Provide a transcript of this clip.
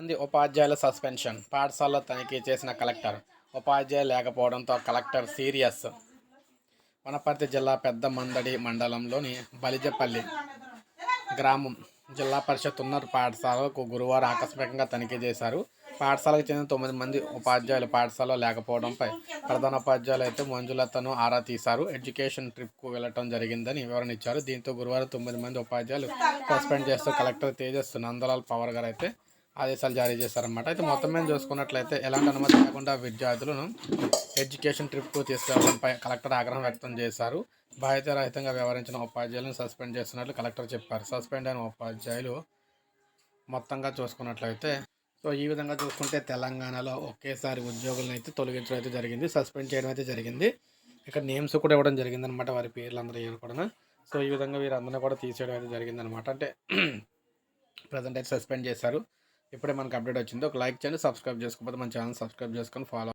మంది ఉపాధ్యాయుల సస్పెన్షన్. పాఠశాలలో తనిఖీ చేసిన కలెక్టర్. ఉపాధ్యాయులు లేకపోవడంతో కలెక్టర్ సీరియస్. వనపర్తి జిల్లా పెద్ద మందడి మండలంలోని బలిజపల్లి గ్రామం జిల్లా పరిషత్ ఉన్నత పాఠశాలకు గురువారం ఆకస్మికంగా తనిఖీ చేశారు. పాఠశాలకు చెందిన తొమ్మిది మంది ఉపాధ్యాయులు పాఠశాలలో లేకపోవడంపై ప్రధాన ఉపాధ్యాయులు అయితే మంజులతను ఆరా తీశారు. ఎడ్యుకేషన్ ట్రిప్కు వెళ్ళటం జరిగిందని వివరణ ఇచ్చారు. దీంతో గురువారం తొమ్మిది మంది ఉపాధ్యాయులు సస్పెండ్ చేస్తూ కలెక్టర్ తేజస్ నందలాల్ పవర్ గారు అయితే ఆదేశాలు జారీ చేశారన్నమాట. అయితే మొత్తం మీద చూసుకున్నట్లయితే ఎలాంటి అనుమతి లేకుండా విద్యార్థులను ఎడ్యుకేషన్ ట్రిప్కు తీసుకెళ్ళడంపై కలెక్టర్ ఆగ్రహం వ్యక్తం చేశారు. బాధ్యతారహితంగా వ్యవహరించిన ఉపాధ్యాయులను సస్పెండ్ చేస్తున్నట్లు కలెక్టర్ చెప్పారు. సస్పెండ్ అయిన ఉపాధ్యాయులు మొత్తంగా చూసుకున్నట్లయితే సో ఈ విధంగా చూసుకుంటే తెలంగాణలో ఒకేసారి ఉద్యోగులను అయితే తొలగించడం అయితే జరిగింది. సస్పెండ్ చేయడం అయితే జరిగింది. ఇక్కడ నేమ్స్ కూడా ఇవ్వడం జరిగింది అనమాట వారి పేర్లు అందరూ ఇవ్వడం కూడా సో ఈ విధంగా వీరందరినీ కూడా తీసేయడం అయితే జరిగింది అనమాట అంటే ప్రజెంట్ అయితే సస్పెండ్ చేశారు. ఇప్పుడే మనకు అప్డేట్ వచ్చింది. ఒక లైక్ చేయండి సబ్స్క్రైబ్ చేసుకోకపోతే మన ఛానల్ సబ్స్క్రైబ్ చేసుకొని ఫాలో